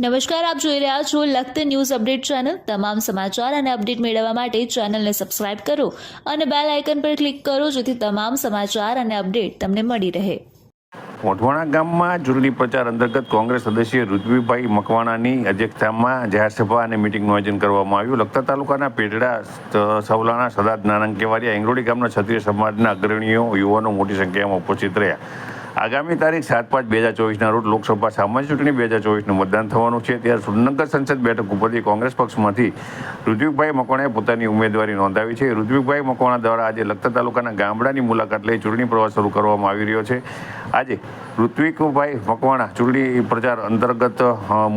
નમસ્કાર, આપ જોઈ રહ્યા છો લખત ન્યૂઝ અપડેટ ચેનલ. તમામ સમાચાર અને અપડેટ મેળવવા માટે ચેનલને સબસ્ક્રાઇબ કરો અને બેલ આઇકન પર ક્લિક કરો જેથી તમામ સમાચાર અને અપડેટ તમને મળી રહે. મોઢવાણા ગામમાં ચૂંટણી પ્રચાર અંતર્ગત કોંગ્રેસ સદસ્ય ઋત્વિભાઈ મકવાણાની અધ્યક્ષતામાં જાહેરસભા અને મિટિંગનું આયોજન કરવામાં આવ્યું. લખતર તાલુકાના પેટડા સ- સવલાણા સદાદ નારંગ કેવાડિયા એંગરોડી ગામના ક્ષત્રિય સમાજના અગ્રણીઓ, યુવાનો મોટી સંખ્યામાં ઉપસ્થિત રહ્યા. આગામી તારીખ સાત પાંચ બે હજાર ચોવીસના રોજ લોકસભા સામાન્ય ચૂંટણી બે હજાર ચોવીસનું મતદાન થવાનું છે. ત્યારે સુરનગર સંસદ બેઠક ઉપરથી કોંગ્રેસ પક્ષમાંથી ઋત્વિકભાઈ મકવાણાએ પોતાની ઉમેદવારી નોંધાવી છે. ઋત્વિકભાઈ મકવાણા દ્વારા આજે લખતર તાલુકાના ગામડાની મુલાકાત લઈ ચૂંટણી પ્રવાસ શરૂ કરવામાં આવી રહ્યો છે. આજે ઋત્વિકભાઈ મકવાણા ચૂંટણી પ્રચાર અંતર્ગત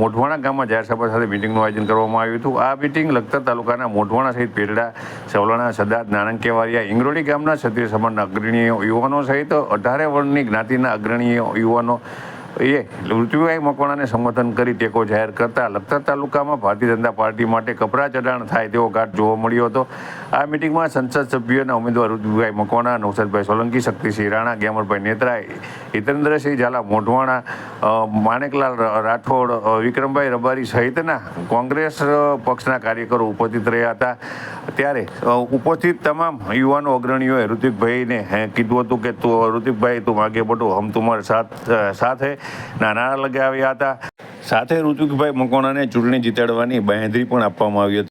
મોઢવાણા ગામમાં જાહેરસભા સાથે મિટિંગનું આયોજન કરવામાં આવ્યું હતું. આ મિટિંગ લખતર તાલુકાના મોઢવાણા સહિત પેરડા, સવલાણા, સદાદ નાનંદ કેવારિયા ઇંગરોડી ગામના ક્ષત્રિય સમાજના અગ્રણીઓ યુવાનો સહિત અઢારે વર્ણની જ્ઞાતિના અગ્રણીઓ, યુવાનો, એ ઋતુભાઈ મકવાણાને સમર્થન કરી ટેકો જાહેર કરતા લખતર તાલુકામાં ભારતીય જનતા પાર્ટી માટે કપરા ચઢાણ થાય તેવો ઘાટ જોવા મળ્યો હતો. આ મિટિંગમાં સંસદ સભ્યોના ઉમેદવાર ઋતુભાઈ મકવાણા નવસદભાઈ સોલંકી, શક્તિસિંહ રાણા, ગ્યામરભાઈ નેત્રા હિતેન્દ્રસિંહ ઝાલા મોઢવાણા માણેકલાલ રાઠોડ વિક્રમભાઈ રબારી સહિતના કોંગ્રેસ પક્ષના કાર્યકરો ઉપસ્થિત રહ્યા હતા. ત્યારે ઉપસ્થિત તમામ યુવાનો અગ્રણીઓએ ઋતિકભાઈને કીધું હતું કે તું ઋતિકભાઈ, તું માગે બઢો હમ તુમારે સાથ સાથે હે ના લગાવ્યા હતા. સાથે ઋતિકભાઈ મકોણાને ચૂંટણી જીતાડવાની બાંહેધરી પણ આપવામાં આવી હતી.